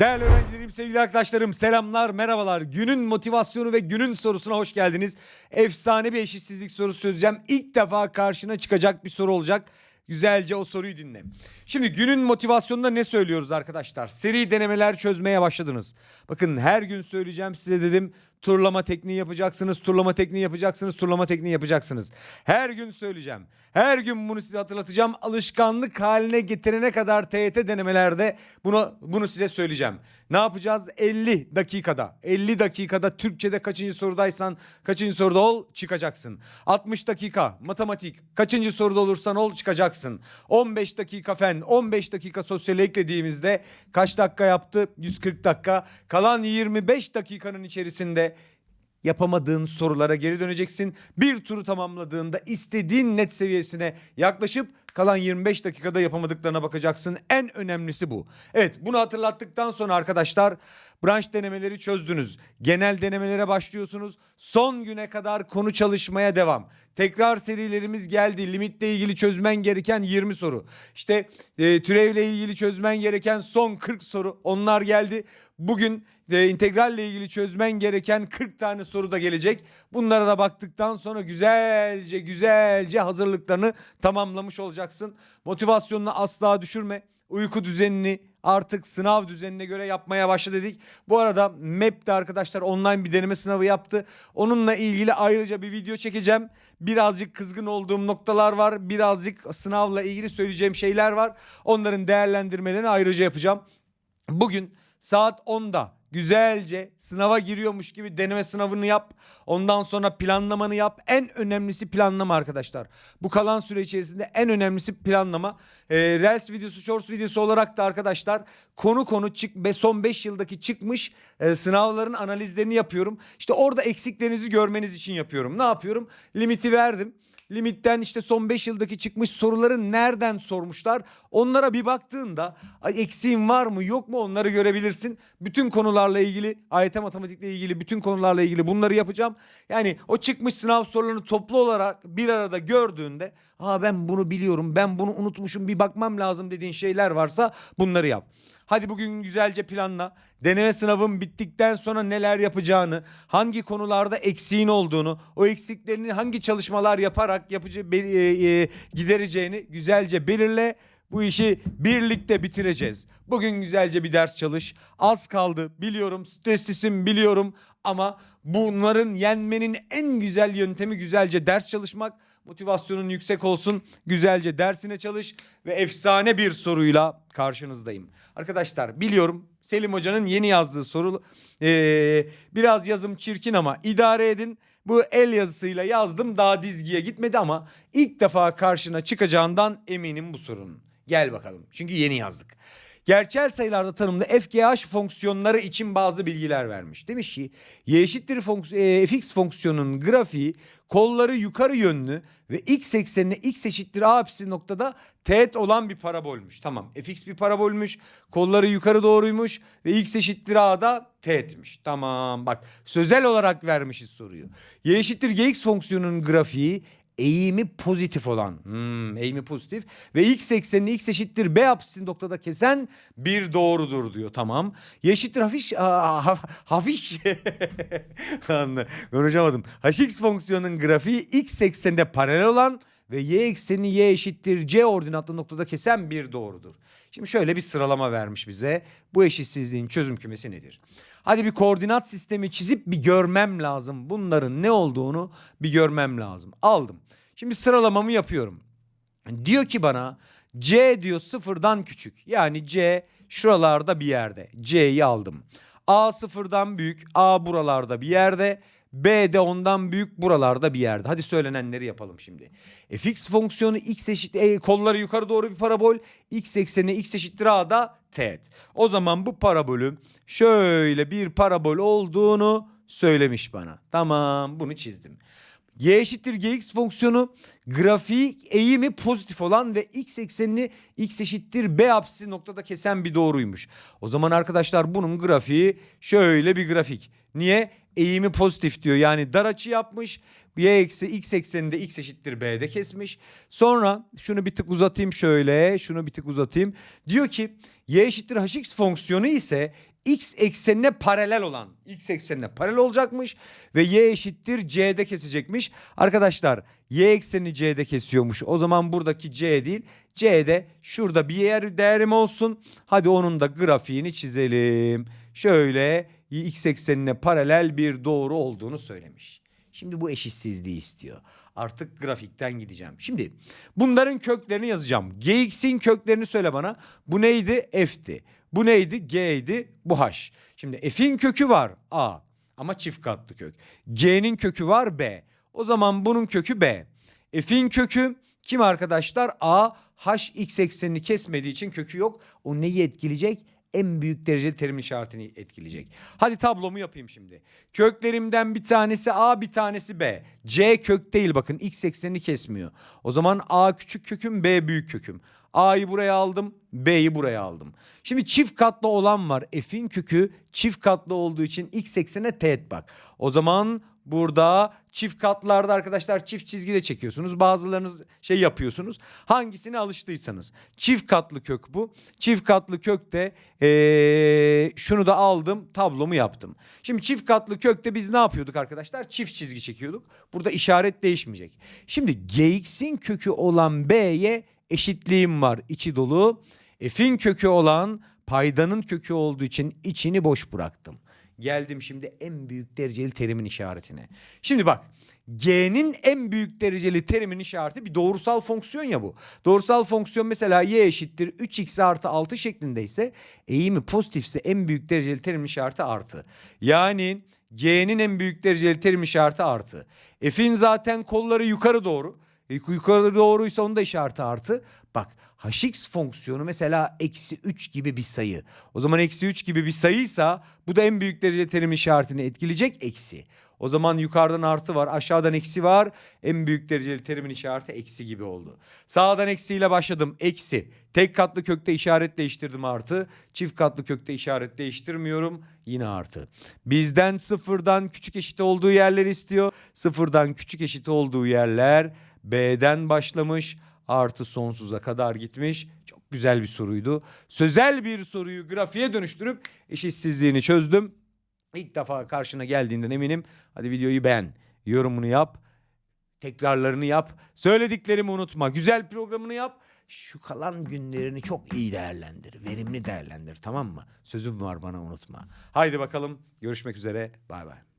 Değerli öğrencilerim, sevgili arkadaşlarım, selamlar, merhabalar. Günün motivasyonu ve günün sorusuna hoş geldiniz. Efsane bir eşitsizlik sorusu çözeceğim. İlk defa karşına çıkacak bir soru olacak. Güzelce o soruyu dinle. Şimdi günün motivasyonunda ne söylüyoruz arkadaşlar? Seri denemeler çözmeye başladınız. Bakın her gün söyleyeceğim size dedim. Turlama tekniği yapacaksınız, turlama tekniği yapacaksınız, turlama tekniği yapacaksınız. Her gün söyleyeceğim. Her gün bunu size hatırlatacağım. Alışkanlık haline getirene kadar TYT denemelerde bunu bunu size söyleyeceğim. Ne yapacağız? 50 dakikada. 50 dakikada Türkçede kaçıncı sorudaysan kaçıncı soruda ol çıkacaksın. 60 dakika matematik kaçıncı soruda olursan ol çıkacaksın. 15 dakika fen, 15 dakika sosyal eklediğimizde kaç dakika yaptı? 140 dakika. Kalan 25 dakikanın içerisinde yapamadığın sorulara geri döneceksin. Bir turu tamamladığında istediğin net seviyesine yaklaşıp kalan 25 dakikada yapamadıklarına bakacaksın. En önemlisi bu. Evet bunu hatırlattıktan sonra arkadaşlar branş denemeleri çözdünüz. Genel denemelere başlıyorsunuz. Son güne kadar konu çalışmaya devam. Tekrar serilerimiz geldi. Limitle ilgili çözmen gereken 20 soru. İşte e, türevle ilgili çözmen gereken son 40 soru. Onlar geldi. Bugün e, integralle ilgili çözmen gereken 40 tane soru da gelecek. Bunlara da baktıktan sonra güzelce güzelce hazırlıklarını tamamlamış olacaksın. Motivasyonunu asla düşürme. Uyku düzenini artık sınav düzenine göre yapmaya başla dedik. Bu arada MEP'te arkadaşlar online bir deneme sınavı yaptı. Onunla ilgili ayrıca bir video çekeceğim. Birazcık kızgın olduğum noktalar var. Birazcık sınavla ilgili söyleyeceğim şeyler var. Onların değerlendirmelerini ayrıca yapacağım. Bugün saat 10'da güzelce sınava giriyormuş gibi deneme sınavını yap. Ondan sonra planlamanı yap. En önemlisi planlama arkadaşlar. Bu kalan süre içerisinde en önemlisi planlama. Ee, Reels videosu, Shorts videosu olarak da arkadaşlar konu konu çık ve son 5 yıldaki çıkmış e, sınavların analizlerini yapıyorum. İşte orada eksiklerinizi görmeniz için yapıyorum. Ne yapıyorum? Limiti verdim limitten işte son 5 yıldaki çıkmış soruları nereden sormuşlar? Onlara bir baktığında eksiğin var mı yok mu onları görebilirsin. Bütün konularla ilgili AYT matematikle ilgili bütün konularla ilgili bunları yapacağım. Yani o çıkmış sınav sorularını toplu olarak bir arada gördüğünde aa ben bunu biliyorum ben bunu unutmuşum bir bakmam lazım dediğin şeyler varsa bunları yap. Hadi bugün güzelce planla. Deneme sınavın bittikten sonra neler yapacağını, hangi konularda eksiğin olduğunu, o eksiklerini hangi çalışmalar yaparak yapıcı e, e, gidereceğini güzelce belirle. Bu işi birlikte bitireceğiz. Bugün güzelce bir ders çalış. Az kaldı biliyorum streslisin biliyorum ama bunların yenmenin en güzel yöntemi güzelce ders çalışmak. Motivasyonun yüksek olsun. Güzelce dersine çalış ve efsane bir soruyla karşınızdayım. Arkadaşlar biliyorum Selim Hoca'nın yeni yazdığı soru ee, biraz yazım çirkin ama idare edin. Bu el yazısıyla yazdım daha dizgiye gitmedi ama ilk defa karşına çıkacağından eminim bu sorunun. Gel bakalım çünkü yeni yazdık. Gerçel sayılarda tanımlı FGH fonksiyonları için bazı bilgiler vermiş. Demiş ki y eşittir fonks- e, fx fonksiyonun grafiği kolları yukarı yönlü ve x eksenine x eşittir a apsisi noktada teğet olan bir parabolmüş. Tamam fx bir parabolmüş kolları yukarı doğruymuş ve x eşittir a'da teğetmiş. Tamam bak sözel olarak vermişiz soruyu. y eşittir gx fonksiyonunun grafiği eğimi pozitif olan hmm, eğimi pozitif ve x eksenini x eşittir b apsisi noktada kesen bir doğrudur diyor tamam. Y eşittir hafif aa, haf- hafif Anla- konuşamadım. hx fonksiyonunun grafiği x ekseninde paralel olan ve y ekseni y eşittir c ordinatlı noktada kesen bir doğrudur. Şimdi şöyle bir sıralama vermiş bize. Bu eşitsizliğin çözüm kümesi nedir? Hadi bir koordinat sistemi çizip bir görmem lazım. Bunların ne olduğunu bir görmem lazım. Aldım. Şimdi sıralamamı yapıyorum. Diyor ki bana C diyor sıfırdan küçük. Yani C şuralarda bir yerde. C'yi aldım. A sıfırdan büyük. A buralarda bir yerde. B de ondan büyük buralarda bir yerde. Hadi söylenenleri yapalım şimdi. fx fonksiyonu x eşit e, kolları yukarı doğru bir parabol. X ekseni x eşittir a'da teğet. O zaman bu parabolün şöyle bir parabol olduğunu söylemiş bana. Tamam bunu çizdim. y eşittir gx fonksiyonu grafik eğimi pozitif olan ve x eksenini x eşittir b apsisi noktada kesen bir doğruymuş. O zaman arkadaşlar bunun grafiği şöyle bir grafik. Niye? Eğimi pozitif diyor. Yani dar açı yapmış. Y eksi x ekseninde x eşittir b'de kesmiş. Sonra şunu bir tık uzatayım şöyle. Şunu bir tık uzatayım. Diyor ki y eşittir hx fonksiyonu ise x eksenine paralel olan x eksenine paralel olacakmış ve y eşittir c'de kesecekmiş. Arkadaşlar y ekseni c'de kesiyormuş. O zaman buradaki c değil c'de şurada bir yer değerim olsun. Hadi onun da grafiğini çizelim. Şöyle x eksenine paralel bir doğru olduğunu söylemiş. Şimdi bu eşitsizliği istiyor. Artık grafikten gideceğim. Şimdi bunların köklerini yazacağım. Gx'in köklerini söyle bana. Bu neydi? F'ti. Bu neydi? G'ydi. Bu H. Şimdi F'in kökü var A ama çift katlı kök. G'nin kökü var B. O zaman bunun kökü B. F'in kökü kim arkadaşlar? A. H x eksenini kesmediği için kökü yok. O neyi etkileyecek? En büyük derecede terim işaretini etkileyecek. Hadi tablomu yapayım şimdi. Köklerimden bir tanesi A bir tanesi B. C kök değil bakın x eksenini kesmiyor. O zaman A küçük köküm B büyük köküm. A'yı buraya aldım B'yi buraya aldım. Şimdi çift katlı olan var. F'in kökü çift katlı olduğu için x eksene teğet bak. O zaman burada çift katlarda arkadaşlar çift çizgi de çekiyorsunuz. Bazılarınız şey yapıyorsunuz. Hangisine alıştıysanız. Çift katlı kök bu. Çift katlı kökte ee, şunu da aldım tablomu yaptım. Şimdi çift katlı kökte biz ne yapıyorduk arkadaşlar? Çift çizgi çekiyorduk. Burada işaret değişmeyecek. Şimdi gx'in kökü olan b'ye eşitliğim var içi dolu. F'in kökü olan paydanın kökü olduğu için içini boş bıraktım. Geldim şimdi en büyük dereceli terimin işaretine. Şimdi bak G'nin en büyük dereceli terimin işareti bir doğrusal fonksiyon ya bu. Doğrusal fonksiyon mesela y eşittir 3x artı 6 şeklindeyse eğimi pozitifse en büyük dereceli terim işareti artı. Yani G'nin en büyük dereceli terim işareti artı. F'in zaten kolları yukarı doğru. E, yukarı doğruysa onun da işareti artı. Bak hx fonksiyonu mesela eksi 3 gibi bir sayı. O zaman eksi 3 gibi bir sayıysa bu da en büyük derece terim işaretini etkileyecek eksi. O zaman yukarıdan artı var aşağıdan eksi var. En büyük dereceli terimin işareti eksi gibi oldu. Sağdan eksiyle başladım eksi. Tek katlı kökte işaret değiştirdim artı. Çift katlı kökte işaret değiştirmiyorum yine artı. Bizden sıfırdan küçük eşit olduğu yerleri istiyor. Sıfırdan küçük eşit olduğu yerler B'den başlamış artı sonsuza kadar gitmiş. Çok güzel bir soruydu. Sözel bir soruyu grafiğe dönüştürüp eşitsizliğini çözdüm. İlk defa karşına geldiğinden eminim. Hadi videoyu beğen, yorumunu yap, tekrarlarını yap, söylediklerimi unutma, güzel programını yap. Şu kalan günlerini çok iyi değerlendir, verimli değerlendir tamam mı? Sözüm var bana unutma. Haydi bakalım görüşmek üzere bay bay.